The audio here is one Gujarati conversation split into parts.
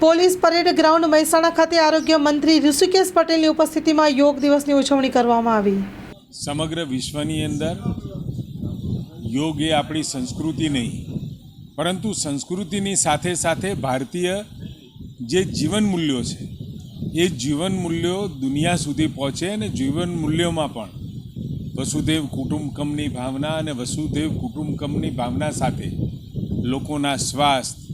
પોલીસ પરેડ ગ્રાઉન્ડ મહેસાણા ખાતે આરોગ્ય મંત્રી ઋષિકેશ પટેલની ઉપસ્થિતિમાં યોગ દિવસની ઉજવણી કરવામાં આવી. સમગ્ર વિશ્વની અંદર યોગ એ આપણી સંસ્કૃતિ નહીં, પરંતુ સંસ્કૃતિની સાથે સાથે ભારતીય જે જીવન મૂલ્યો છે, એ જીવન મૂલ્યો દુનિયા સુધી પહોંચે અને જીવન મૂલ્યોમાં પણ વસુદેવ કુટુંબકમની ભાવના અને વસુદેવ કુટુંબકમની ભાવના સાથે લોકોના સ્વાસ્થ્ય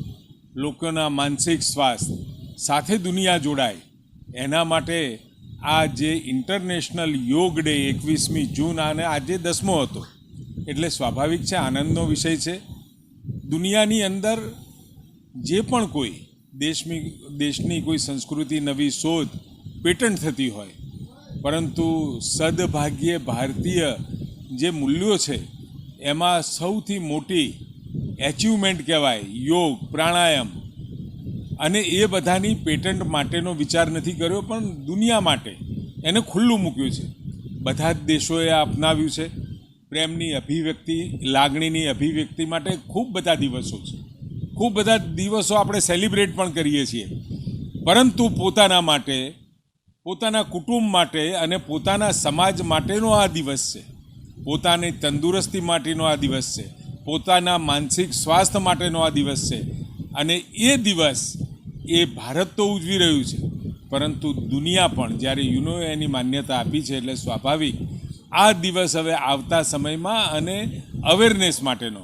લોકોના માનસિક સ્વાસ્થ્ય સાથે દુનિયા જોડાય, એના માટે આ જે ઇન્ટરનેશનલ યોગ ડે એકવીસમી જૂન અને આજે દસમો હતો, એટલે સ્વાભાવિક છે, આનંદનો વિષય છે. દુનિયાની અંદર જે પણ કોઈ દેશની દેશની કોઈ સંસ્કૃતિ નવી શોધ, પેટન્ટ થતી હોય, પરંતુ સદભાગ્યે ભારતીય જે મૂલ્યો છે, એમાં સૌથી મોટી એચિવમેન્ટ કહેવાય, યોગ, પ્રાણાયામ. અને એ બધાની પેટન્ટ માટેનો વિચાર નથી કર્યો, પણ દુનિયા માટે એને ખુલ્લું મૂક્યું છે. બધા જ દેશોએ અપનાવ્યું છે. પ્રેમની અભિવ્યક્તિ, લાગણીની અભિવ્યક્તિ માટે ખૂબ બધા દિવસો છે. ખૂબ બધા દિવસો આપણે સેલિબ્રેટ પણ કરીએ છીએ. પરંતુ પોતાના માટે, પોતાના કુટુંબ માટે અને પોતાના સમાજ માટેનો આ દિવસ છે. પોતાની તંદુરસ્તી માટેનો આ દિવસ છે. પોતાના માનસિક સ્વાસ્થ્ય માટેનો આ દિવસ છે. અને એ દિવસ એ ભારત તો ઉજવી રહ્યું છે. પરંતુ દુનિયા પણ જ્યારે યુનો એની માન્યતા આપી છે એટલે સ્વાભાવિક આ દિવસ હવે આવતા સમયમાં અને અવેરનેસ માટેનો.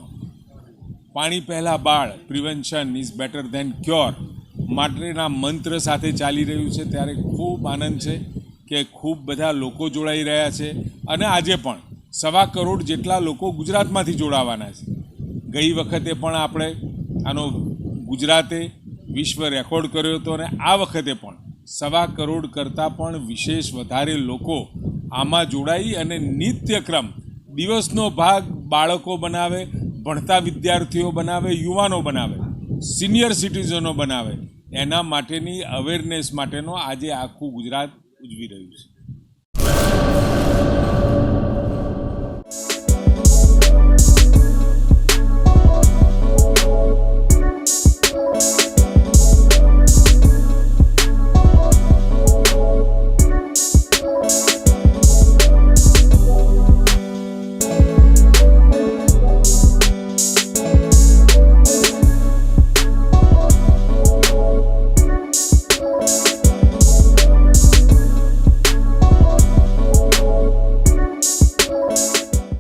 પાણી પહેલાં બાળ prevention is better than cure માટેના મંત્ર સાથે ચાલી રહ્યું છે. ત્યારે ખૂબ આનંદ છે કે ખૂબ બધા લોકો જોડાઈ રહ્યા છે. અને આજે પણ સવા કરોડ જેટલા લોકો ગુજરાતમાંથી જોડાવાના છે. ગઈ વખતે પણ આપણે આનો ગુજરાતે વિશ્વ રેકોર્ડ કર્યો હતો અને આ વખતે પણ સવા કરોડ કરતાં પણ વિશેષ વધારે લોકો આમાં જોડાઈ અને નિત્યક્રમ દિવસનો ભાગ બાળકો બનાવે, ભણતા વિદ્યાર્થીઓ બનાવે, યુવાનો બનાવે, સિનિયર સિટીઝનો બનાવે. એના માટેની અવેરનેસ માટેનો આજે આખું ગુજરાત ઉજવી રહ્યું છે.